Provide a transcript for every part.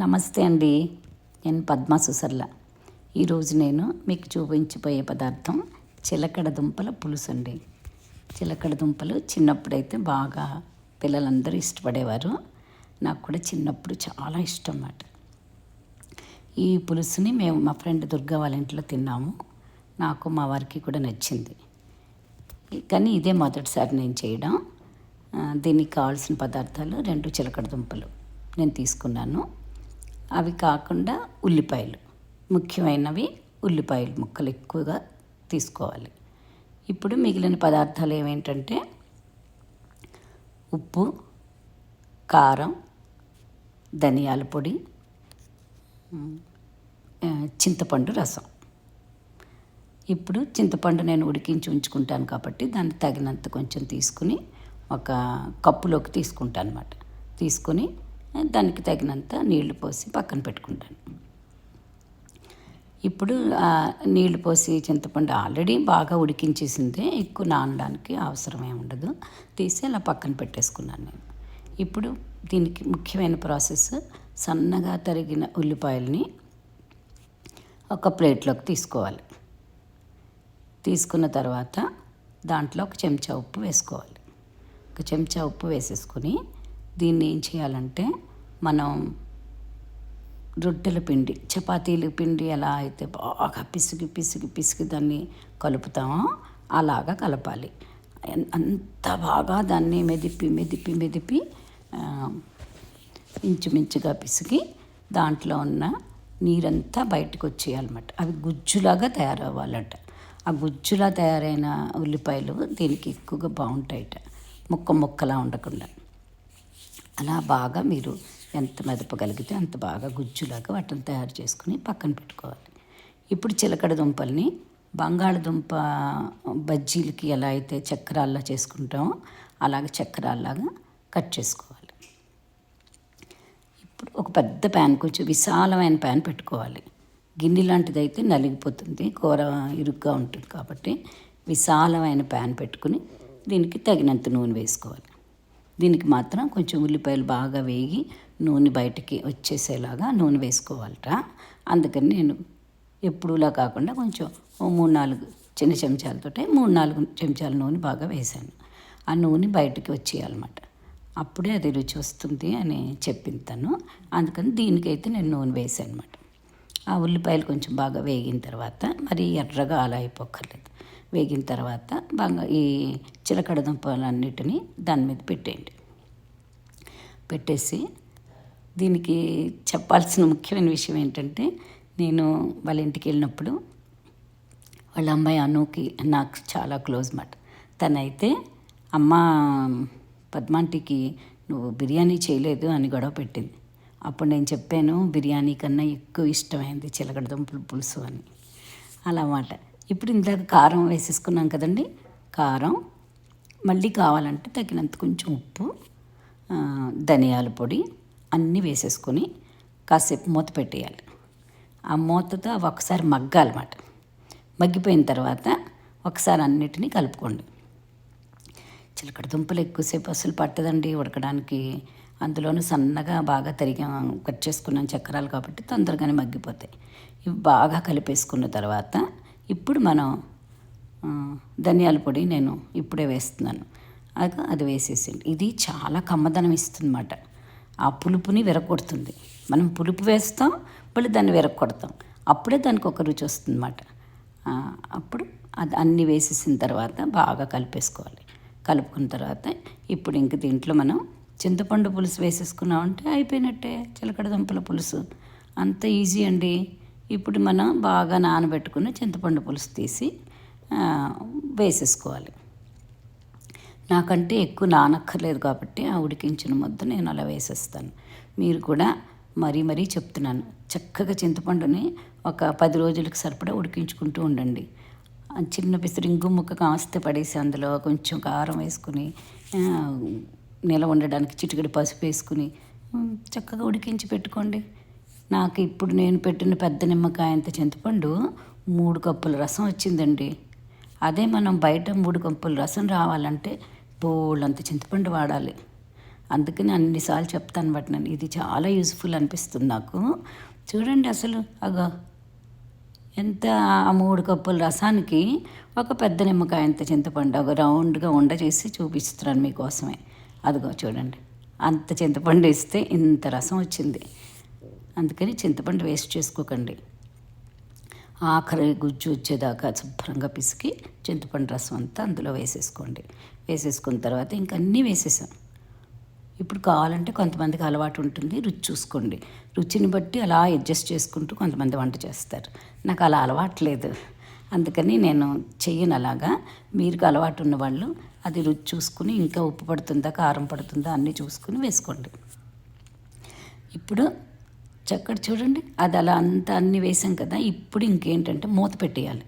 నమస్తే అండి. నేను పద్మా సుసర్ల ఈరోజు నేను మీకు చూపించిపోయే పదార్థం చిలకడ దుంపల పులుసు అండి. చిలకడ దుంపలు చిన్నప్పుడైతే బాగా పిల్లలందరూ ఇష్టపడేవారు. నాకు కూడా చిన్నప్పుడు చాలా ఇష్టం అన్నమాట. ఈ పులుసుని మేము మా ఫ్రెండ్ దుర్గా వాళ్ళ ఇంట్లో తిన్నాము. నాకు మా వారికి కూడా నచ్చింది. కానీ ఇదే మొదటిసారి నేను చేయడం. దీనికి కావాల్సిన పదార్థాలు రెండు చిలకడ దుంపలు నేను తీసుకున్నాను. అవి కాకుండా ఉల్లిపాయలు. ముఖ్యమైనవి ఉల్లిపాయలు ముక్కలు ఎక్కువగా తీసుకోవాలి. ఇప్పుడు మిగిలిన పదార్థాలు ఏమేంటంటే ఉప్పు కారం ధనియాల పొడి చింతపండు రసం. ఇప్పుడు చింతపండు నేను ఉడికించి ఉంచుకుంటాను కాబట్టి దాన్ని తగినంత కొంచెం తీసుకుని ఒక కప్పులోకి తీసుకుంటాను అనమాట తీసుకొని దానికి తగినంత నీళ్ళు పోసి పక్కన పెట్టుకుంటాను. ఇప్పుడు నీళ్ళు పోసి చింతపండు ఆల్రెడీ బాగా ఉడికించేసిందే ఎక్కువ నానడానికి అవసరమే ఉండదు. తీసి అలా పక్కన పెట్టేసుకున్నాను నేను. ఇప్పుడు దీనికి ముఖ్యమైన ప్రాసెస్ సన్నగా తరిగిన ఉల్లిపాయల్ని ఒక ప్లేట్లోకి తీసుకోవాలి. తీసుకున్న తర్వాత దాంట్లో ఒక చెంచా ఉప్పు వేసుకోవాలి. ఒక చెంచా ఉప్పు వేసేసుకొని దీన్ని ఏం చేయాలంటే మనం రొట్టెల పిండి చపాతీల పిండి ఎలా అయితే బాగా పిసికి పిసికి పిసికి దాన్ని కలుపుతామో అలాగా కలపాలి. అంత బాగా దాన్ని మెదిపి మెదిపి మెదిపి ఇంచుమించుగా పిసికి దాంట్లో ఉన్న నీరంతా బయటకు వచ్చేయాలన్నమాట. అవి గుజ్జులాగా తయారవ్వాలట. ఆ గుజ్జులా తయారైన ఉల్లిపాయలు దీనికి ఎక్కువగా బాగుంటాయట. ముక్క ముక్కలా ఉండకుండా. అలా బాగా మీరు ఎంత మెదపగలిగితే అంత బాగా గుజ్జులాగా వాటిని తయారు చేసుకుని పక్కన పెట్టుకోవాలి. ఇప్పుడు చిలకడ దుంపల్ని బంగాళదుంప బజ్జీలకి ఎలా అయితే చక్రాల్లా చేసుకుంటామో అలాగే చక్రాల్లాగా కట్ చేసుకోవాలి. ఇప్పుడు ఒక పెద్ద ప్యాన్ కొంచెం విశాలమైన ప్యాన్ పెట్టుకోవాలి. గిన్నె లాంటిది అయితే నలిగిపోతుంది కూర ఇరుగ్గా ఉంటుంది కాబట్టి విశాలమైన ప్యాన్ పెట్టుకుని దీనికి తగినంత నూనె వేసుకోవాలి. దీనికి మాత్రం కొంచెం ఉల్లిపాయలు బాగా వేగి నూనె బయటికి వచ్చేసేలాగా నూనె వేసుకోవాలట. అందుకని నేను ఎప్పుడులా కాకుండా కొంచెం మూడు నాలుగు చిన్న చెంచాలతోటే మూడు నాలుగు చెంచాల నూనె బాగా వేసాను ఆ నూనె బయటికి వచ్చేయాలన్నమాట. అప్పుడే అది రుచి వస్తుంది అని చెప్పింది తను. అందుకని దీనికైతే నేను నూనె వేసాను అనమాట ఆ ఉల్లిపాయలు కొంచెం బాగా వేగిన తర్వాత మరి ఎర్రగా అలా అయిపోకర్లేదు వేగిన తర్వాత బాగా ఈ చిలకడ దుంపలన్నిటిని దాని మీద పెట్టేయండి. పెట్టేసి దీనికి చెప్పాల్సిన ముఖ్యమైన విషయం ఏంటంటే నేను వాళ్ళ ఇంటికి వెళ్ళినప్పుడు వాళ్ళ అమ్మాయి అనుకి నాకు చాలా క్లోజ్ మాట. తనైతే అమ్మ పద్మాంటికి నువ్వు బిర్యానీ చేయలేదు అని గొడవ పెట్టింది. అప్పుడు నేను చెప్పాను బిర్యానీ కన్నా ఎక్కువ ఇష్టమైంది చిలకడ దుంపలు పులుసు అని. అలా మాట. ఇప్పుడు ఇందాక కారం వేసేసుకున్నాం కదండి. కారం మళ్ళీ కావాలంటే తగినంత కొంచెం ఉప్పు ధనియాల పొడి అన్నీ వేసేసుకొని కాసేపు మూత పెట్టేయాలి. ఆ మూతతో అవి ఒకసారి మగ్గాలన్నమాట. మగ్గిపోయిన తర్వాత ఒకసారి అన్నిటినీ కలుపుకోండి. చిలకడ దుంపలు ఎక్కువసేపు అసలు పట్టదండి ఉడకడానికి. అందులోనూ సన్నగా బాగా తరిగా కట్ చేసుకున్నాం చక్రాలు కాబట్టి తొందరగానే మగ్గిపోతాయి. ఇవి బాగా కలిపేసుకున్న తర్వాత ఇప్పుడు మనం ధనియాల పొడి నేను ఇప్పుడే వేస్తున్నాను. అది అది వేసేసింది ఇది చాలా కమ్మదనం ఇస్తుందన్నమాట. ఆ పులుపుని విరగొడుతుంది. మనం పులుపు వేస్తాం మళ్ళీ దాన్ని విరగొడతాం. అప్పుడే దానికి ఒక రుచి వస్తుందన్నమాట. అప్పుడు అది అన్నీ వేసేసిన తర్వాత బాగా కలిపేసుకోవాలి. కలుపుకున్న తర్వాత ఇప్పుడు ఇంక దీంట్లో మనం చింతపండు పులుసు వేసేసుకున్నామంటే అయిపోయినట్టే. చిలకడ దుంపల పులుసు. అంత ఈజీ అండి. ఇప్పుడు మనం బాగా నానబెట్టుకున్న చింతపండు పులుసు తీసి వేసేసుకోవాలి. నాకంటే ఎక్కువ నానక్కర్లేదు కాబట్టి ఆ ఉడికించిన ముద్ద నేను అలా వేసేస్తాను. మీరు కూడా మరీ మరీ చెప్తున్నాను. చక్కగా చింతపండుని ఒక పది రోజులకు సరిపడా ఉడికించుకుంటూ ఉండండి. చిన్న పిసిరి ఇంగు ముక్క కాస్తే పడేసి అందులో కొంచెం కారం వేసుకుని నిల ఉండడానికి చిటికడి పసుపు వేసుకుని చక్కగా ఉడికించి పెట్టుకోండి. నాకు ఇప్పుడు నేను పెట్టిన పెద్ద నిమ్మకాయ అంత చింతపండు మూడు కప్పుల రసం వచ్చిందండి. అదే మనం బయట మూడు కప్పుల రసం రావాలంటే బోళ్ళంత చింతపండు వాడాలి. అందుకని అన్నిసార్లు చెప్తాను బట్ నేను ఇది చాలా యూస్ఫుల్ అనిపిస్తుంది నాకు. చూడండి అసలు అగో ఎంత ఆ మూడు కప్పుల రసానికి ఒక పెద్ద నిమ్మకాయ ఎంత చింతపండు ఒక రౌండ్గా ఉండ చేసి చూపిస్తున్నాను మీకోసమే. అదిగో చూడండి అంత చింతపండు ఇస్తే ఇంత రసం వచ్చింది. అందుకని చింతపండు వేస్ట్ చేసుకోకండి. ఆఖరి గుజ్జు వచ్చేదాకా శుభ్రంగా పిసికి చింతపండు రసం అంతా అందులో వేసేసుకోండి. వేసేసుకున్న తర్వాత ఇంక అన్నీ వేసేసాం. ఇప్పుడు కావాలంటే కొంతమందికి అలవాటు ఉంటుంది రుచి చూసుకోండి. రుచిని బట్టి అలా అడ్జస్ట్ చేసుకుంటూ కొంతమంది వంట చేస్తారు. నాకు అలా అలవాటు లేదు. అందుకని నేను చెయ్యను అలాగా. మీకు అలవాటు ఉన్న వాళ్ళు అది రుచి చూసుకుని ఇంకా ఉప్పు పడుతుందా కారం పడుతుందా అన్నీ చూసుకుని వేసుకోండి. ఇప్పుడు చక్కటి చూడండి. అది అలా అంతా అన్ని వేసాం కదా. ఇప్పుడు ఇంకేంటంటే మూత పెట్టేయాలి.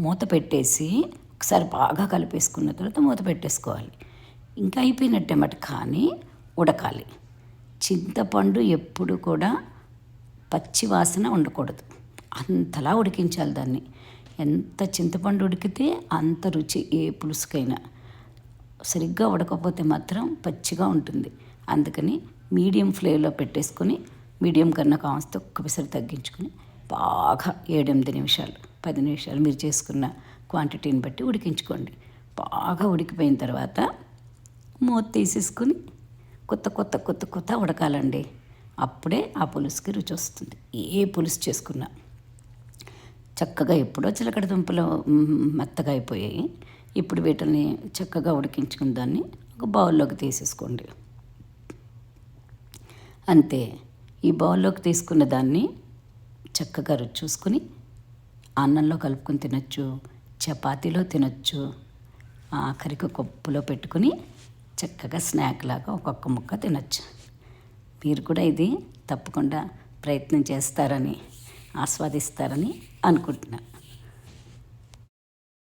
మూత పెట్టేసి ఒకసారి బాగా కలిపేసుకున్న తర్వాత మూత పెట్టేసుకోవాలి. ఇంకా అయిపోయినట్టే మాట కానీ ఉడకాలి. చింతపండు ఎప్పుడు కూడా పచ్చి వాసన ఉండకూడదు. అంతలా ఉడికించాలి దాన్ని. ఎంత చింతపండు ఉడికితే అంత రుచి ఏ పులుసుకైనా. సరిగ్గా ఉడకపోతే మాత్రం పచ్చిగా ఉంటుంది. అందుకని మీడియం ఫ్లేమ్లో పెట్టేసుకొని మీడియం కన్నా కాస్త ఒక్క పిసరి తగ్గించుకొని బాగా ఏడెనిమిది నిమిషాలు పది నిమిషాలు మీరు చేసుకున్న క్వాంటిటీని బట్టి ఉడికించుకోండి. బాగా ఉడికిపోయిన తర్వాత మూత తీసేసుకుని కొత్త కొత్త కొత్త కొత్త ఉడకాలండి. అప్పుడే ఆ పులుసుకి రుచి వస్తుంది. ఏ పులుసు చేసుకున్నా చక్కగా ఎప్పుడో చిలకడ దుంపలు మెత్తగా అయిపోయాయి. ఇప్పుడు వీటిని చక్కగా ఉడికించుకున్న దాన్ని ఒక బౌల్లోకి తీసేసుకోండి. అంతే. ఈ బౌల్లోకి తీసుకున్న దాన్ని చక్కగా రుచి చూసుకుని అన్నంలో కలుపుకొని తినచ్చు చపాతీలో తినచ్చు ఆఖరికి కప్పులో పెట్టుకుని చక్కగా స్నాక్ లాగా ఒక్కొక్క ముక్క తినచ్చు. మీరు కూడా ఇది తప్పకుండా ప్రయత్నం చేస్తారని ఆస్వాదిస్తారని అనుకుంటున్నాను.